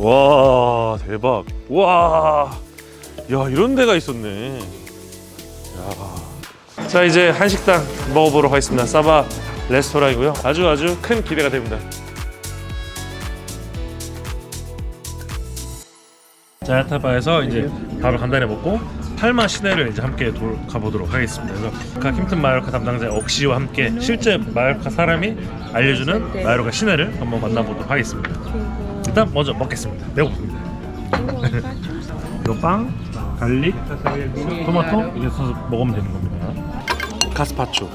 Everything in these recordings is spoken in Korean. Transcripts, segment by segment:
와 대박. 와. 야 이런 데가 있었네. 야. 자 이제 한식당 먹어보러 가겠습니다. 사바 레스토랑이고요. 아주 아주 큰 기대가 됩니다. 자야타바에서 이제 밥을 간단히 먹고 팔마 시내를 이제 함께 돌 가보도록 하겠습니다. 그래서 아까 킴튼 마요르카 담당자 억시와 함께 실제 마요르카 사람이 알려주는 마요르카 시내를 한번 만나보도록 하겠습니다. 일단 먼저 먹겠습니다. 배고픕니다. 이거 빵, 갈릭, 토마토 이게 써서 먹으면 되는 겁니다. 가스파초.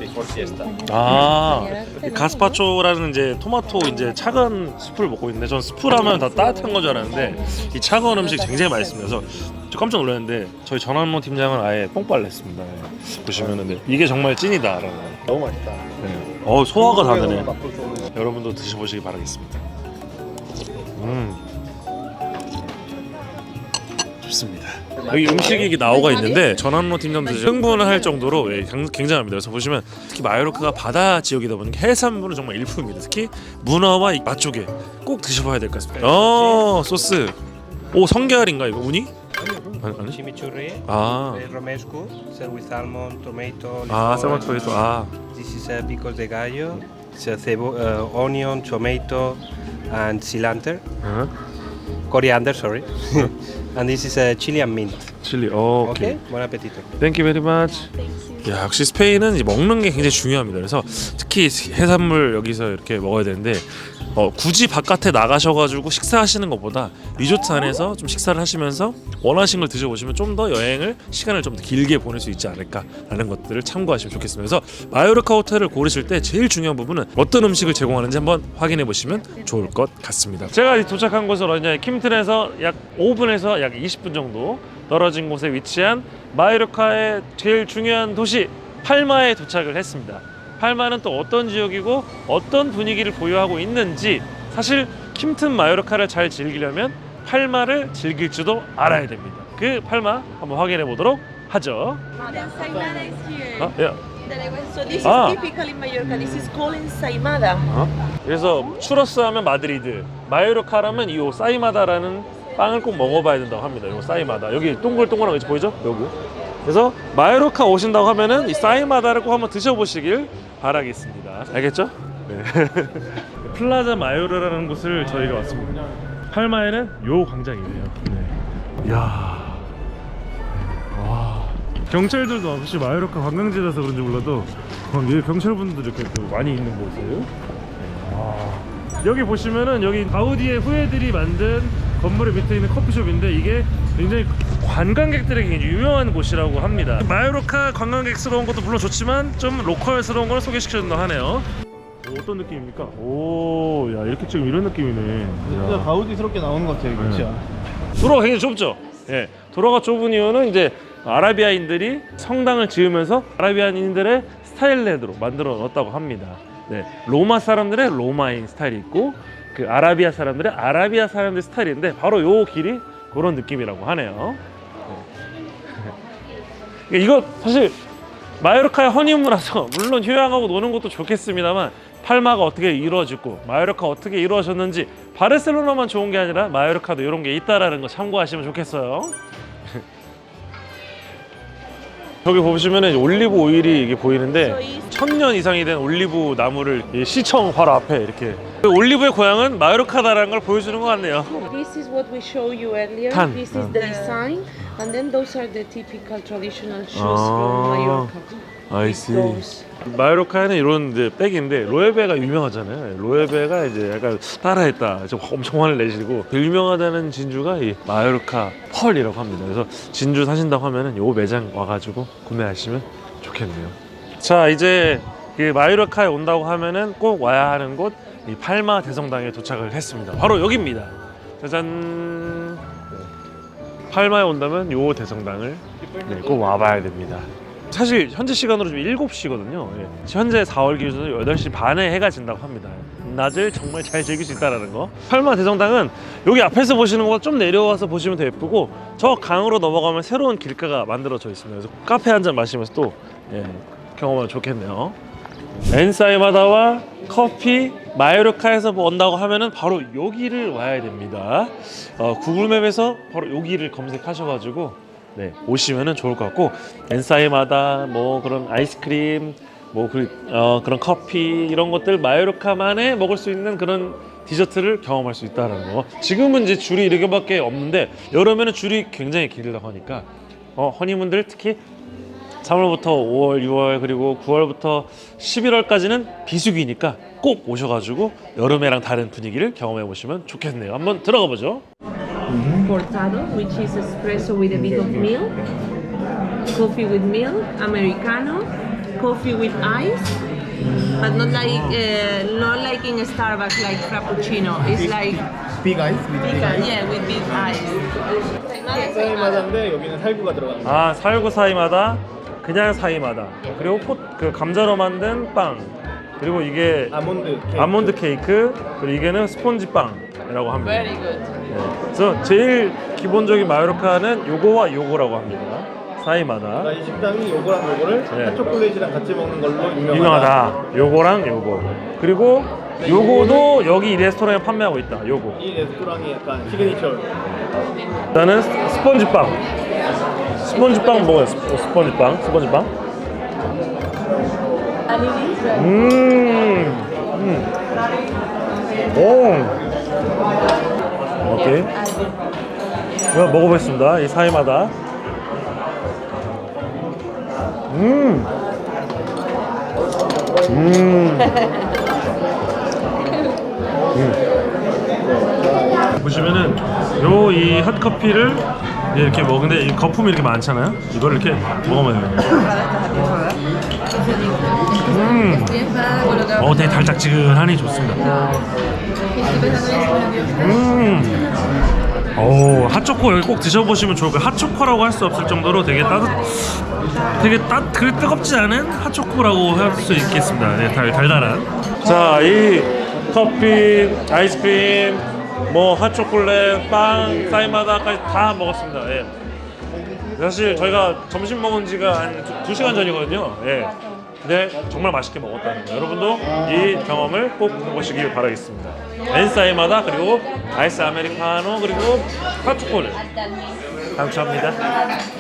아, 이 가스파초라는 이제 토마토 이제 차가운 스프를 먹고 있는데 전 스프라면 다 따뜻한 건 줄 알았는데 이 차가운 음식 굉장히 맛있습니다. 그래서 저 깜짝 놀랐는데 저희 전환모 팀장은 아예 뽕빨 냈습니다. 네. 보시면은 네, 이게 정말 찐이다라는. 너무 맛있다. 네. 어 소화가 다 되네. 여러분도 드셔보시기 바라겠습니다. 음. 좋습니다. 여기 음식이 나오가 있는데 전환로 팀장도 흥분을 할 정도로 예, 굉- 굉장합니다. 그래서 보시면 특히 마요르카가 바다 지역이다 보니까 해산물은 정말 일품입니다. 특히 문어와 이 맛조개 꼭 드셔봐야 될 것 같습니다. 어 소스. 오 성게알인가 이거 우니? 아니, 아니? chimichurri, 아, eh, romesco, served with salmon, tomato. 아. 쌀만 토마토. 아, This is uh, pico de gallo, it's a cebo- uh, onion, tomato, and cilantro, 어? coriander, sorry. and this is a chili and mint. 칠리. 어, 오케이. Okay, buon appetito. Thank you very much. 야, 역시 스페인은 이제 먹는 게 굉장히 중요합니다. 그래서 특히 해산물 여기서 이렇게 먹어야 되는데 어, 굳이 바깥에 나가셔가지고 식사하시는 것보다 리조트 안에서 좀 식사를 하시면서 원하신 걸 드셔보시면 좀 더 여행을 시간을 좀 더 길게 보낼 수 있지 않을까라는 것들을 참고하시면 좋겠습니다. 그래서 마요르카 호텔을 고르실 때 제일 중요한 부분은 어떤 음식을 제공하는지 한번 확인해 보시면 좋을 것 같습니다. 제가 도착한 곳은 어디냐 킴튼에서 약 5분에서 약 20분 정도 떨어진 곳에 위치한 마요르카의 제일 중요한 도시 팔마에 도착을 했습니다. 팔마는 또 어떤 지역이고 어떤 분위기를 보유하고 있는지 사실 킴튼 마요르카를 잘 즐기려면 팔마를 즐길지도 알아야 됩니다. 그 팔마 한번 확인해 보도록 하죠. 아, 예. That I went- So this is typical in Mallorca. This is called ensaimada. 그래서 추러스 하면 마드리드, 마요르카라면 이 사이마다라는 빵을 꼭 먹어봐야 된다고 합니다. 이 사이마다 여기 동글동글한 거 보이죠? 여기. 그래서 마요르카 오신다고 하면은 이 사이마다를 꼭 한번 드셔보시길 바라겠습니다. 알겠죠? 네. 플라자 마요르라는 곳을 저희가 왔습니다. 팔마에는 요 광장이에요. 네. 이야. 와. 경찰들도 혹시 마요르카 관광지라서 그런지 몰라도 여기 경찰분들 이렇게 또 많이 있는 곳이에요. 여기 보시면은 여기 가우디의 후예들이 만든 건물의 밑에 있는 커피숍인데 이게 굉장히 관광객들에게 유명한 곳이라고 합니다. 마요르카 관광객스러운 것도 물론 좋지만 좀 로컬스러운 걸 소개시켜준다 하네요. 오, 어떤 느낌입니까? 오, 야 이렇게 지금 이런 느낌이네. 진짜 가우디스럽게 나오는 것 같아요, 그렇죠? 도로가 굉장히 좁죠. 예, 도로가 좁은 이유는 이제 아라비아인들이 성당을 지으면서 아라비아인들의 스타일레드로 만들어 놨다고 합니다. 네, 로마 사람들의 로마인 스타일이 있고 그 아라비아 사람들의 아라비아 사람들 스타일인데 바로 요 길이 그런 느낌이라고 하네요. 네. 이거 사실 마요르카의 허니문이라서 물론 휴양하고 노는 것도 좋겠습니다만 팔마가 어떻게 이루어지고 마요르카 어떻게 이루어졌는지 바르셀로나만 좋은 게 아니라 마요르카도 이런 게 있다라는 거 참고하시면 좋겠어요. 저기 보시면은 올리브 오일이 이게 보이는데 천년 이상이 된 올리브 나무를 이 시청 바로 앞에 이렇게 그 올리브의 고향은 마요르카다라는 걸 보여주는 것 같네요. This is what we showed you earlier. Tan. This is the design, and then those are the typical traditional shoes Ah. from Mallorca. I Those. 마요르카에는 이런 이제 백인데 로에베가 유명하잖아요. 로에베가 이제 약간 따라했다. 좀 엄청 화를 내시고 그 유명하다는 진주가 이 마요르카 펄이라고 합니다. 그래서 진주 사신다고 하면은 요 매장 와가지고 구매하시면 좋겠네요. 자 이제 그 마요르카에 온다고 하면은 꼭 와야 하는 곳 이 팔마 대성당에 도착을 했습니다. 바로 여기입니다. 짜잔. 네. 팔마에 온다면 요 대성당을 네, 꼭 와봐야 됩니다. 사실 현재 시간으로 지금 7시거든요. 예. 현재 4월 기준으로 8시 반에 해가 진다고 합니다. 낮을 정말 잘 즐길 수 있다라는 거. 팔마 대성당은 여기 앞에서 보시는 것보다 좀 내려와서 보시면 더 예쁘고 저 강으로 넘어가면 새로운 길가가 만들어져 있습니다. 그래서 카페 한 잔 마시면서 또 예, 경험하면 좋겠네요. 엔사이마다와 커피 마요르카에서 뭐 온다고 하면은 바로 여기를 와야 됩니다. 어, 구글맵에서 바로 여기를 검색하셔가지고 네, 오시면은 좋을 것 같고 엔사이마다 뭐 그런 아이스크림 뭐 그, 어, 그런 커피 이런 것들 마요르카만에 먹을 수 있는 그런 디저트를 경험할 수 있다는 거. 지금은 이제 줄이 이렇게밖에 없는데 여름에는 줄이 굉장히 길다고 하니까 어, 허니문들 특히 3월부터 5월, 6월 그리고 9월부터 11월까지는 비수기니까 꼭 오셔가지고 여름에랑 다른 분위기를 경험해 보시면 좋겠네요. 한번 들어가 보죠. Cortado, which is espresso with a bit of milk, coffee with milk, americano, coffee with ice, but not like uh, not like in Starbucks like frappuccino. It's like Big ice with big ice. yeah with big ice. 사이마다인데 여기는 살구가 들어가는 거. 아 살구 사이마다 그냥 사이마다 그리고 포, 그 감자로 만든 빵 그리고 이게 아몬드 케이크. 아몬드 케이크 그리고 이게는 스폰지 빵이라고 합니다. Very good. 네. 그래서 제일 기본적인 마요르카는 요거와 요거라고 합니다. 사이마다 그러니까 이 식당이 요거랑 요거를 네. 핫 초콜릿이랑 같이 먹는 걸로 유명하다. 유명하다. 요거랑 요거. 그리고 요거도 여기 이 레스토랑에 판매하고 있다. 요거. 이 레스토랑이 약간 시그니처. 일단은 스- 스펀지빵. 스펀지빵 먹어요. 스- 스펀지빵. 스펀지빵. 음. 음. 오. 오케이. 이거 먹어보겠습니다. 이 사이마다. 음. 음. 음. 보시면은 요 이 핫커피를 이렇게 먹는데 이 거품이 이렇게 많잖아요. 이걸 이렇게 먹으면 돼요. 음. 어, 되게 달짝지근하니 좋습니다. 음. 오, 핫초코 여기 꼭 드셔보시면 좋을 거예요. 핫초코라고 할 수 없을 정도로 되게 따뜻, 되게 따, 그 뜨겁지 않은 핫초코라고 할 수 있겠습니다. 네, 달, 달달한. 자, 이 커피, 아이스크림, 뭐 핫초콜릿, 빵, 사이마다까지 다 먹었습니다. 예. 사실 저희가 점심 먹은 지가 한 두 시간 전이거든요. 예. 근데 정말 맛있게 먹었다는 거. 여러분도 이 경험을 꼭 해보시길 바라겠습니다. 엔사이마다 그리고 아이스 아메리카노 그리고 핫초콜릿 감사합니다.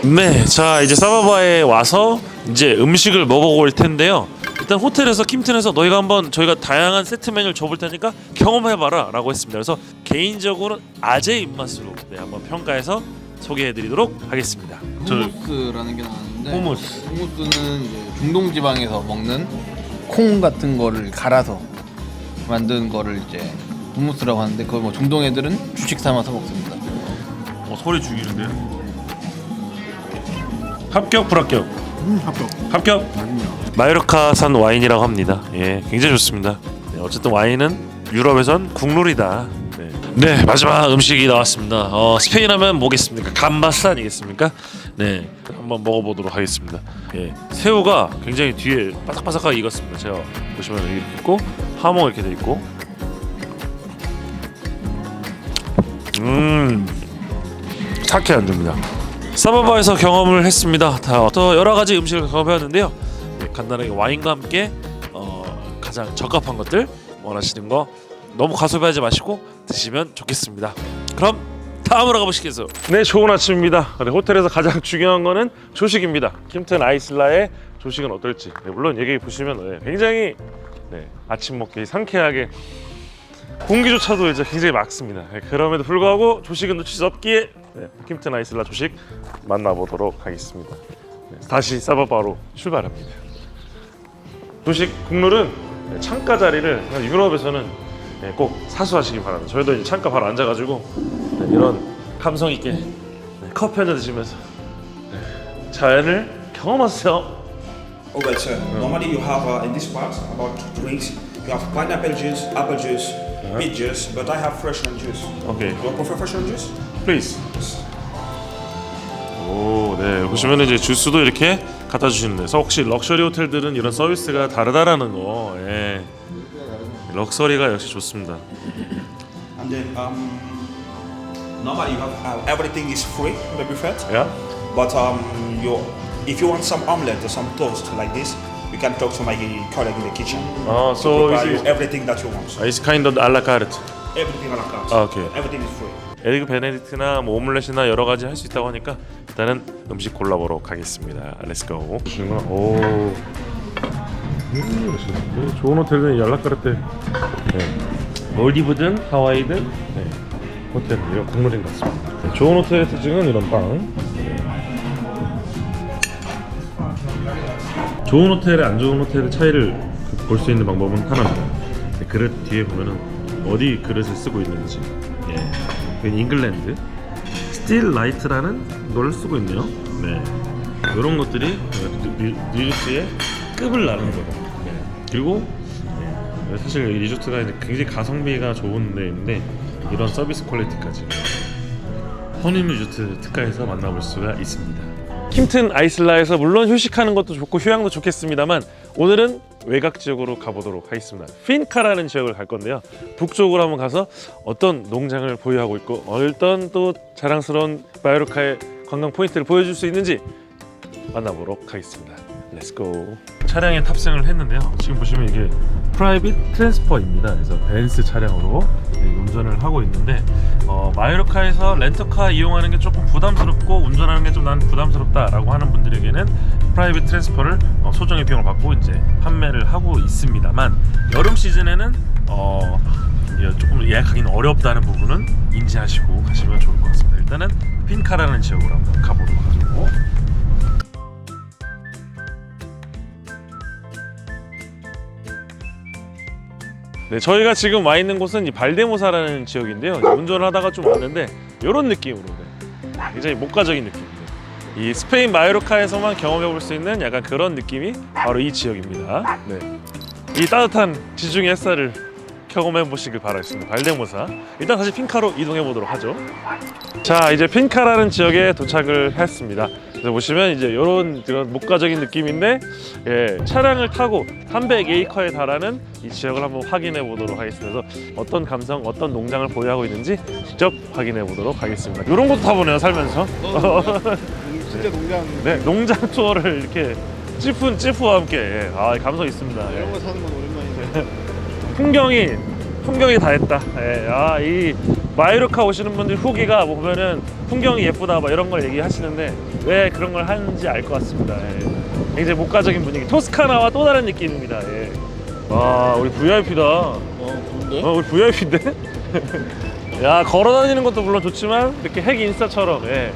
네, 자 이제 사바바에 와서 이제 음식을 먹어볼 텐데요. 일단 호텔에서 킴튼에서 너희가 한번 저희가 다양한 세트 메뉴를 줘볼 테니까 경험해봐라 라고 했습니다. 그래서 개인적으로는 아재 입맛으로 네, 한번 평가해서 소개해드리도록 하겠습니다. 저 후무스라는 게 나왔는데 후무스. 후무스는 이제 중동 지방에서 먹는 콩 같은 거를 갈아서 만든 거를 이제 후무스라고 하는데 그걸 뭐 중동 애들은 주식 삼아서 먹습니다. 어, 소리 죽이는데요? 합격 불합격? 합격. 합격. 마요르카산 와인이라고 합니다. 예, 굉장히 좋습니다. 네, 어쨌든 와인은 유럽에선 국룰이다. 네. 네, 마지막 음식이 나왔습니다. 어, 스페인 하면 뭐겠습니까? 감바스 아니겠습니까? 네, 한번 먹어보도록 하겠습니다. 예, 새우가 굉장히 뒤에 바삭바삭하게 익었습니다. 제가 보시면 이렇게 있고 하모 이렇게 돼 있고, 음, 착해 안 됩니다. 사바바에서 경험을 했습니다. 다또 여러 가지 음식을 경험해왔는데요. 네, 간단하게 와인과 함께 어, 가장 적합한 것들 원하시는 거 너무 과소비하지 마시고 드시면 좋겠습니다. 그럼 다음으로 가보시겠어요. 네, 좋은 아침입니다. 네, 호텔에서 가장 중요한 거는 조식입니다. 킴튼 아이슬라의 조식은 어떨지 네, 물론 여기 보시면 네, 굉장히 네, 아침 먹기 상쾌하게 공기조차도 이제 굉장히 맑습니다. 네, 그럼에도 불구하고 조식은 놓칠 수 없기에 네, 킴튼 아이슬라 조식 만나보도록 하겠습니다. 네, 다시 사바바로 출발합니다. 조식 국룰은 네, 창가 자리를 유럽에서는 네, 꼭 사수하시기 바랍니다. 저희도 이제 창가 바로 앉아가지고 네, 이런 감성 있게 네, 커피 한 잔 드시면서 네, 자연을 경험하세요. Alright, sir. Normally you have uh, in this part about drinks. You have pineapple juice, apple juice, peach juice, but I have fresh orange juice. 오케이. You prefer fresh orange juice? 플리즈. 오, 네. 보시면 이제 주스도 이렇게 갖다 주시는데, 그래서 혹시 럭셔리 호텔들은 이런 서비스가 다르다라는 거, 예. 럭셔리가 역시 좋습니다. And then um, normally you have uh, everything is free in the buffet, 야? but um, you if you want some omelette or some toast like this, you can talk to my colleague in the kitchen. 아, to so prepare you it's, everything that you want. it's kind of à la carte. Everything a la carte. 아, 오케이. Everything is free. 에그 베네딕트나 뭐 오믈렛이나 여러 가지 할 수 있다고 하니까 일단은 음식 골라보러 가겠습니다. 렛츠고. 오. 음. 좋은 호텔은 연락가르테. 네. 몰디브든 하와이든 네. 호텔이요. 국물인 것 같습니다. 네, 좋은 호텔에서 찍은 이런 빵. 네. 좋은 호텔에 안 좋은 호텔의 차이를 볼 수 있는 방법은 하나입니다. 네, 그릇 뒤에 보면은 어디 그릇을 쓰고 있는지. 예. 잉글랜드 스틸 라이트라는 걸 쓰고 있네요. 네. 이런 것들이 리조트의 급을 나는 거다. 네. 그리고 네, 사실 이 리조트가 굉장히 가성비가 좋은 데인데 이런 서비스 퀄리티까지 리조트 특가에서 만나볼 수가 있습니다. 킴튼 아이슬라에서 물론 휴식하는 것도 좋고 휴양도 좋겠습니다만 오늘은 외곽 지역으로 가보도록 하겠습니다. 핀카라는 지역을 갈 건데요. 북쪽으로 한번 가서 어떤 농장을 보유하고 있고 어떤 또 자랑스러운 바이오르카의 관광 포인트를 보여줄 수 있는지 만나보도록 하겠습니다. 렛츠고. 차량에 탑승을 했는데요. 지금 보시면 이게 프라이빗 트랜스퍼입니다. 그래서 벤스 차량으로 네, 운전을 하고 있는데 어, 마요르카에서 렌터카 이용하는 게 조금 부담스럽고 운전하는 게 좀 난 부담스럽다라고 하는 분들에게는 프라이빗 트랜스퍼를 어, 소정의 비용을 받고 이제 판매를 하고 있습니다만 여름 시즌에는 어, 이게 조금 예약하기는 어렵다는 부분은 인지하시고 가시면 좋을 것 같습니다. 일단은 핀카라는 지역으로 한번 가보도록 하죠. 네, 저희가 지금 와 있는 곳은 이 발데모사라는 지역인데요. 운전을 하다가 좀 왔는데 이런 느낌으로 네. 굉장히 목가적인 느낌입니다. 이 스페인 마요르카에서만 경험해 볼 수 있는 약간 그런 느낌이 바로 이 지역입니다. 네. 이 따뜻한 지중해 햇살을 경험해 보시길 바라겠습니다. 발데모사. 일단 다시 핀카로 이동해 보도록 하죠. 자, 이제 핀카라는 지역에 도착을 했습니다. 그래서 보시면 이제 이런 이런 목가적인 느낌인데 예, 차량을 타고 300에이커에 달하는 이 지역을 한번 확인해 보도록 하겠습니다. 그래서 어떤 감성, 어떤 농장을 보유하고 있는지 직접 확인해 보도록 하겠습니다. 이런 것도 타보네요, 살면서. 진짜 농장 네, 농장 투어를 이렇게 찌푸 찌푸와 함께 예, 아 감성 있습니다. 예. 이런 거 사는 건 오랜만인데. 풍경이 풍경이 다 했다. 예, 아, 이 마이루카 오시는 분들 후기가 뭐 보면은 풍경이 예쁘다 막 이런 걸 얘기하시는데 왜 그런 걸 하는지 알 것 같습니다. 예. 굉장히 목가적인 분위기. 토스카나와 또 다른 느낌입니다. 예. 와, 우리 VIP다. 어 좋은데? 어, 우리 VIP인데? 야, 걸어 다니는 것도 물론 좋지만 이렇게 핵 인스타처럼 예.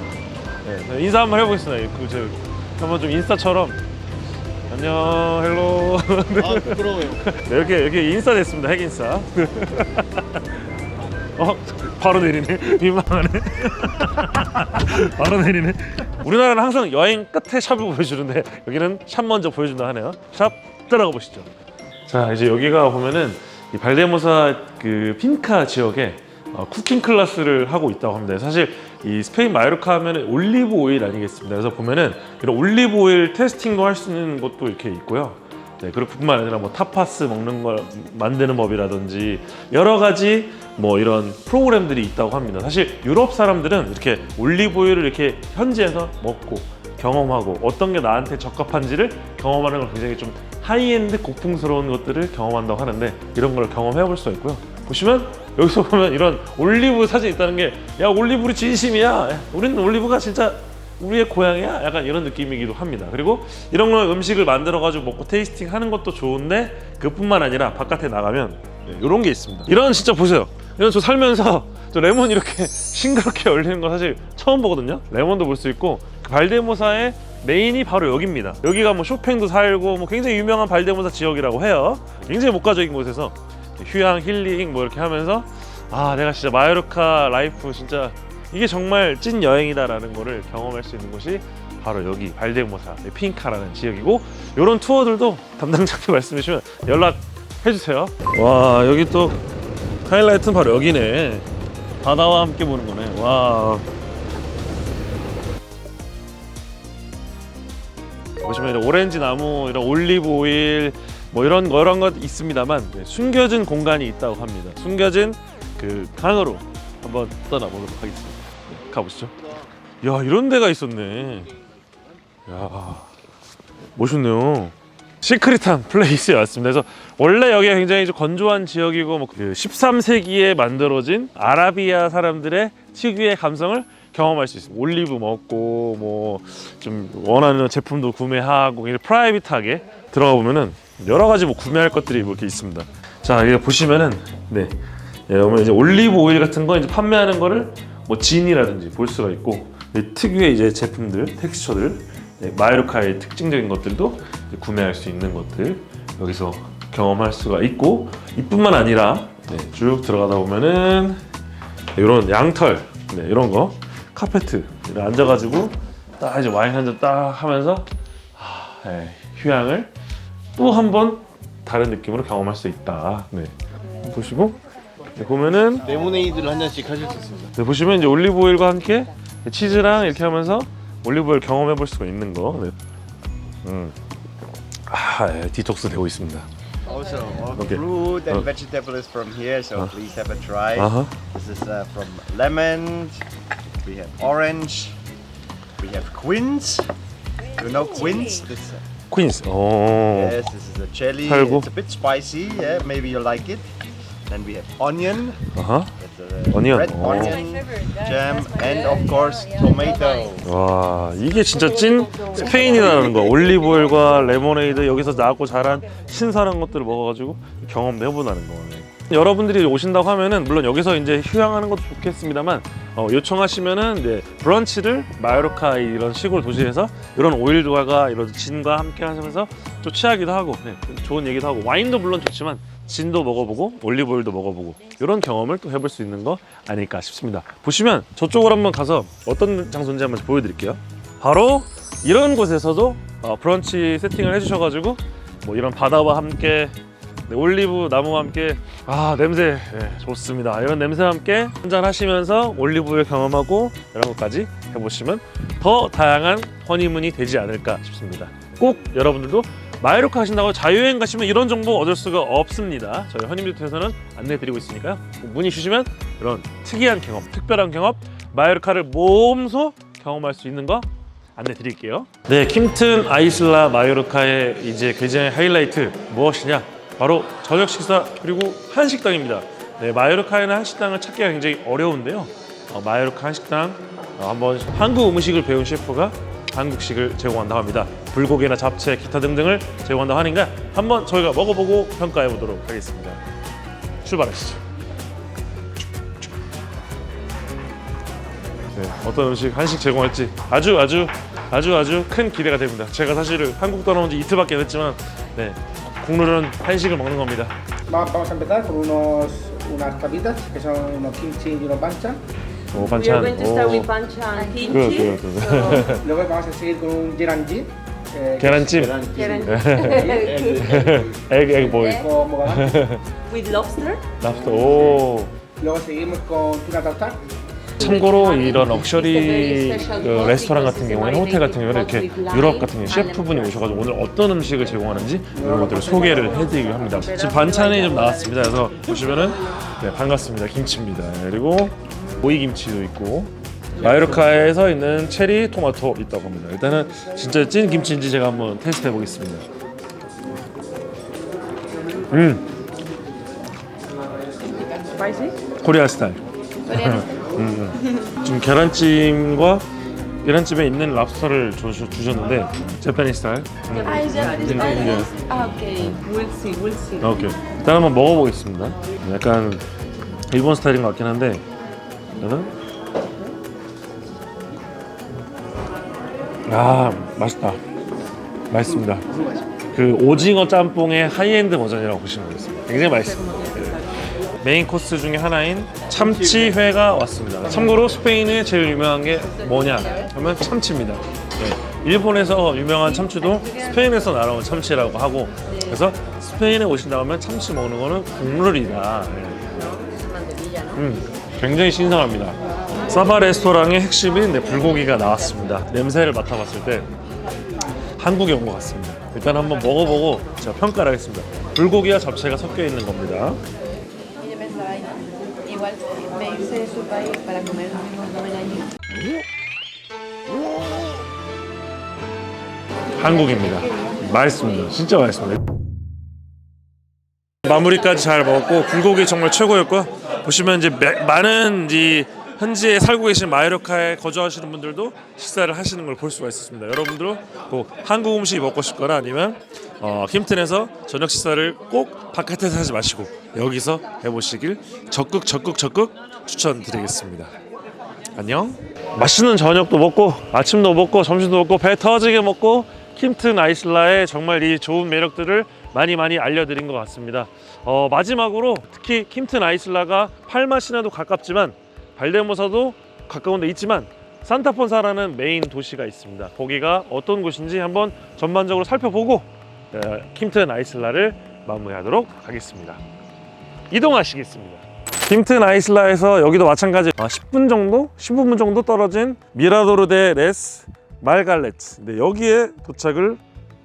예, 인사 한번 해보겠습니다. 그, 저, 한번 좀 인스타처럼 안녕, 헬로. 아 부끄러워요. 네, 이렇게 이렇게 인싸 됐습니다. 핵 인싸. 어, 바로 내리네. 민망하네. 바로 내리네. 우리나라는 항상 여행 끝에 샵을 보여주는데 여기는 샵 먼저 보여준다 하네요. 샵 들어가 보시죠. 자, 이제 여기가 보면은 이 발데모사 그 핀카 지역에 어, 쿠킹 클래스를 하고 있다고 합니다. 사실 이 스페인 마요르카 하면은 올리브 오일 아니겠습니다. 그래서 보면은 이런 올리브 오일 테스팅도 할 수 있는 곳도 이렇게 있고요. 네, 그리고 뿐만 아니라 뭐 타파스 먹는 걸 만드는 법이라든지 여러 가지 뭐 이런 프로그램들이 있다고 합니다. 사실 유럽 사람들은 이렇게 올리브 오일을 이렇게 현지에서 먹고 경험하고 어떤 게 나한테 적합한지를 경험하는 걸 굉장히 좀 하이엔드 고풍스러운 것들을 경험한다고 하는데 이런 걸 경험해 볼 수가 있고요. 보시면 여기서 보면 이런 올리브 사진 있다는 게 야 올리브를 진심이야. 야, 우리는 올리브가 진짜 우리의 고향이야. 약간 이런 느낌이기도 합니다. 그리고 이런 걸 음식을 만들어 가지고 먹고 테이스팅 하는 것도 좋은데 그뿐만 아니라 바깥에 나가면 네, 이런 게 있습니다. 이런 진짜 보세요. 이런 저 살면서 저 레몬 이렇게 싱그럽게 열리는 거 사실 처음 보거든요. 레몬도 볼 수 있고 그 발데모사의 메인이 바로 여기입니다. 여기가 뭐 쇼팽도 살고 뭐 굉장히 유명한 발데모사 지역이라고 해요. 굉장히 목가적인 곳에서 휴양 힐링 뭐 이렇게 하면서 아 내가 진짜 마요르카 라이프 진짜 이게 정말 찐 여행이다라는 거를 경험할 수 있는 곳이 바로 여기 발데모사 핀카라는 지역이고 이런 투어들도 담당자께 말씀해 주시면 연락해 주세요. 와 여기 또 하이라이트는 바로 여기네. 바다와 함께 보는 거네. 와. 보시면 이런 오렌지 나무, 이런 올리브 오일 뭐 이런 거 이런 것 있습니다만 네, 숨겨진 공간이 있다고 합니다. 숨겨진 그 강으로 한번 떠나보도록 하겠습니다. 네, 가보시죠. 야 이런 데가 있었네. 야 멋있네요. 시크릿한 플레이스에 왔습니다. 그래서 원래 여기가 굉장히 좀 건조한 지역이고 뭐 그 13세기에 만들어진 아라비아 사람들의 특유의 감성을 경험할 수 있습니다. 올리브 먹고 뭐 좀 원하는 제품도 구매하고 프라이빗하게 들어가 보면은 여러 가지 뭐 구매할 것들이 뭐 이렇게 있습니다. 자, 여기 보시면은 네. 예, 그러면 이제 올리브 오일 같은 거 이제 판매하는 거를 뭐 진이라든지 볼 수가 있고 이 특유의 이제 제품들, 텍스처들, 네, 마요르카의 특징적인 것들도 구매할 수 있는 것들 여기서 경험할 수가 있고 이뿐만 아니라 네, 쭉 들어가다 보면은 이런 양털 네, 이런 거 카페트 앉아가지고 딱 이제 와인 한 잔 딱 하면서 아, 네, 휴양을 또 한 번 다른 느낌으로 경험할 수 있다. 네. 보시고 네, 보면은 레모네이드를 한 잔씩 하실 수 있습니다. 네, 보시면 이제 올리브 오일과 함께 치즈랑 이렇게 하면서 올리브 오일 경험해 볼 수가 있는 거. 네. 음. 아, 예, 디톡스 되고 있습니다. Also, all Okay. fruit and Uh. vegetable is from here, so Uh. please have a try. 아하. This is uh, from lemon. We have orange. We have quince. You know quince? This, uh, 퀸스. 어. yes, this is a jelly. Helgo. It's a bit spicy. Yeah, maybe you like it. Then we have onion. 아하. That's a Onion. red Oh. onion jam, and of course tomato. 와, 이게 진짜 찐 스페인이라는 거. 올리브 오일과 레모네이드 여기서 나고 자란 신선한 것들을 먹어 가지고 경험도 해 보다는 거네. 여러분들이 오신다고 하면은 물론 여기서 이제 휴양하는 것도 좋겠습니다만 어, 요청하시면은 이제 브런치를 마요르카 이런 시골 도시에서 이런 오일과 이런 진과 함께 하면서 좀 취하기도 하고 네, 좋은 얘기도 하고 와인도 물론 좋지만 진도 먹어보고 올리브 오일도 먹어보고 이런 경험을 또 해볼 수 있는 거 아닐까 싶습니다. 보시면 저쪽으로 한번 가서 어떤 장소인지 한번 보여드릴게요. 바로 이런 곳에서도 어, 브런치 세팅을 해주셔가지고 뭐 이런 바다와 함께 네, 올리브 나무와 함께 아 냄새 예, 좋습니다. 이런 냄새와 함께 한잔 하시면서 올리브유 경험하고 이런 것까지 해보시면 더 다양한 허니문이 되지 않을까 싶습니다. 꼭 여러분들도 마요르카 하신다고 자유여행 가시면 이런 정보 얻을 수가 없습니다. 저희 허니뮤트에서는 안내드리고 있으니까요. 꼭 문의 주시면 이런 특이한 경험, 특별한 경험, 마요르카를 몸소 경험할 수 있는 거 안내 드릴게요. 네, 킴튼 아이슬라 마요르카의 이제 굉장히 하이라이트 무엇이냐? 바로 저녁 식사 그리고 한식당입니다. 네, 마요르카에는 한식당을 찾기가 굉장히 어려운데요. 어, 마요르카 한식당 어, 한번 한국 음식을 배운 셰프가 한국식을 제공한다고 합니다. 불고기나 잡채, 기타 등등을 제공한다고 하니까 한번 저희가 먹어보고 평가해 보도록 하겠습니다. 출발하시죠. 네, 어떤 음식 한식 제공할지 아주 아주 아주 아주 큰 기대가 됩니다. 제가 사실은 한국 떠나온 지 이틀밖에 안 됐지만 네, 국룰은 한식을 먹는 겁니다. Va- Vamos a empezar con unos, unas papitas que son unos kimchi y unos panchan. 오 We are 반찬. going to start 오. with pancha and Good, kimchi. good, good. Luego vamos a seguir con un geranji. eh, que 계란찜. egg egg boil. es con bogavante. with lobster. 랍스터. 오. Luego seguimos con tuna tartar. 참고로 이런 럭셔리 그 레스토랑 같은 경우에는 호텔 같은 경우는 이렇게 유럽 같은 경우 셰프분이 오셔가지고 오늘 어떤 음식을 제공하는지 이런 것들을 소개를 해드리기로 합니다. 지금 반찬이 좀 나왔습니다. 그래서 보시면은 네, 반갑습니다. 김치입니다. 그리고 오이 김치도 있고 마요르카에서 있는 체리 토마토 있다고 합니다. 일단은 진짜 찐 김치인지 제가 한번 테스트 해보겠습니다. 음. 코리아 스타일. 음, 음. 지금 계란찜과 계란찜에 있는 랍스터를 주, 주셨는데 재패니 스타일. 음. Yeah. spices? Ah, okay. We'll see. We'll see. 아, 오케이. 일단 한번 먹어보겠습니다. 약간 일본 스타일인 것 같긴 한데 저는 아 맛있다. 맛있습니다. 그 오징어 짬뽕의 하이엔드 버전이라고 보시면 되겠습니다. 굉장히 맛있습니다. 네. 메인 코스 중에 하나인 참치회가 왔습니다. 참고로 스페인에 제일 유명한 게 뭐냐 하면 참치입니다. 네. 일본에서 유명한 참치도 스페인에서 날아온 참치라고 하고 그래서 스페인에 오신다고 하면 참치 먹는 거는 국룰이다. 네. 음, 굉장히 신선합니다. 사바 레스토랑의 핵심인 네, 불고기가 나왔습니다. 냄새를 맡아봤을 때 한국에 온 것 같습니다. 일단 한번 먹어보고 제가 평가를 하겠습니다. 불고기와 잡채가 섞여 있는 겁니다. Igual me hice de su país para comer que comen allí. 한국입니다. 맛있습니다. 진짜 맛있습니다. 마무리까지 잘 먹었고 불고기 정말 최고였고요. 보시면 이제 매- 많은 이 현지에 살고 계신 마요르카에 거주하시는 분들도 식사를 하시는 걸 볼 수가 있었습니다. 여러분들도 꼭 한국 음식이 먹고 싶거나 아니면 어, 킴튼에서 저녁 식사를 꼭 바깥에서 하지 마시고 여기서 해보시길 적극 적극 적극 추천드리겠습니다. 안녕. 맛있는 저녁도 먹고 아침도 먹고 점심도 먹고 배 터지게 먹고 킴튼 아이슬라의 정말 이 좋은 매력들을 많이 많이 알려드린 것 같습니다. 어, 마지막으로 특히 킴튼 아이슬라가 시내도 가깝지만 발데모사도 가까운 데 있지만 산타폰사라는 메인 도시가 있습니다. 거기가 어떤 곳인지 한번 전반적으로 살펴보고 어, 킴튼 아이슬라를 마무리하도록 하겠습니다. 이동하시겠습니다. 킴튼 아이슬라에서 여기도 마찬가지 아, 10분 정도, 15분 정도 떨어진 미라도르 데 레스 말갈레트 네, 여기에 도착을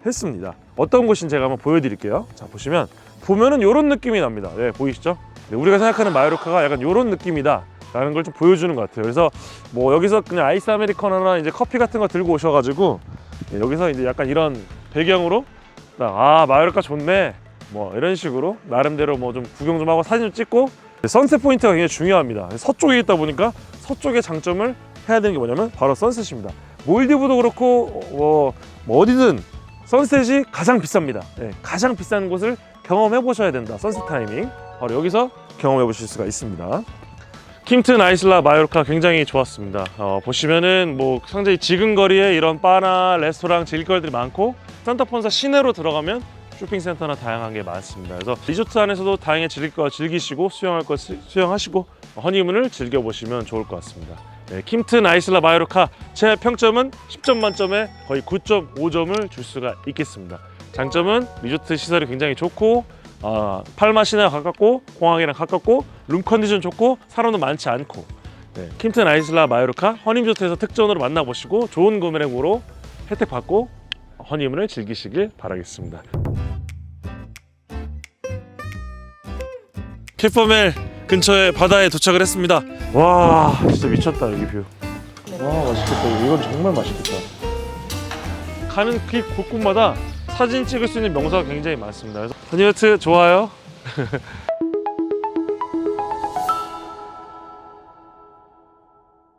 했습니다. 어떤 곳인지 제가 한번 보여드릴게요. 자 보시면 보면은 이런 느낌이 납니다. 네, 보이시죠? 네, 우리가 생각하는 마요르카가 약간 이런 느낌이다. 라는 걸 좀 보여주는 것 같아요. 그래서 뭐 여기서 그냥 아이스 아메리카노나 이제 커피 같은 거 들고 오셔가지고 네, 여기서 이제 약간 이런 배경으로 아 마요르카 좋네 뭐 이런 식으로 나름대로 뭐 좀 구경 좀 하고 사진 좀 찍고 선셋 포인트가 굉장히 중요합니다. 서쪽에 있다 보니까 서쪽의 장점을 해야 되는 게 뭐냐면 바로 선셋입니다. 몰디브도 그렇고 뭐, 뭐 어디든 선셋이 가장 비쌉니다. 예, 가장 비싼 곳을 경험해 보셔야 된다. 선셋 타이밍 바로 여기서 경험해 보실 수가 있습니다. 킴튼 아이슬라 마요르카 굉장히 좋았습니다. 어, 보시면은 뭐 상당히 지근 거리에 이런 바나 레스토랑 즐길거리들이 많고 산타폰사 시내로 들어가면 쇼핑센터나 다양한 게 많습니다. 그래서 리조트 안에서도 다양히 즐길 거 즐기시고 수영할 거 수- 수영하시고 허니문을 즐겨보시면 좋을 것 같습니다. 네, 킴튼 아이슬라 마요르카 제 평점은 10점 만점에 거의 9.5점을 줄 수가 있겠습니다. 장점은 리조트 시설이 굉장히 좋고 어, 팔마 시내가 가깝고 공항이랑 가깝고 룸 컨디션 좋고 사람도 많지 않고 네, 킴튼 아이슬라 마요르카 허니리조트에서 특전으로 만나보시고 좋은 금액으로 혜택 받고 허니문을 즐기시길 바라겠습니다. 캐퍼멜 근처에 바다에 도착을 했습니다. 와 진짜 미쳤다 여기 뷰. 와 맛있겠다. 이건 정말 맛있겠다. 가는 길 곳곳마다 사진 찍을 수 있는 명소가 굉장히 많습니다. 그래서 허니웨트 좋아요.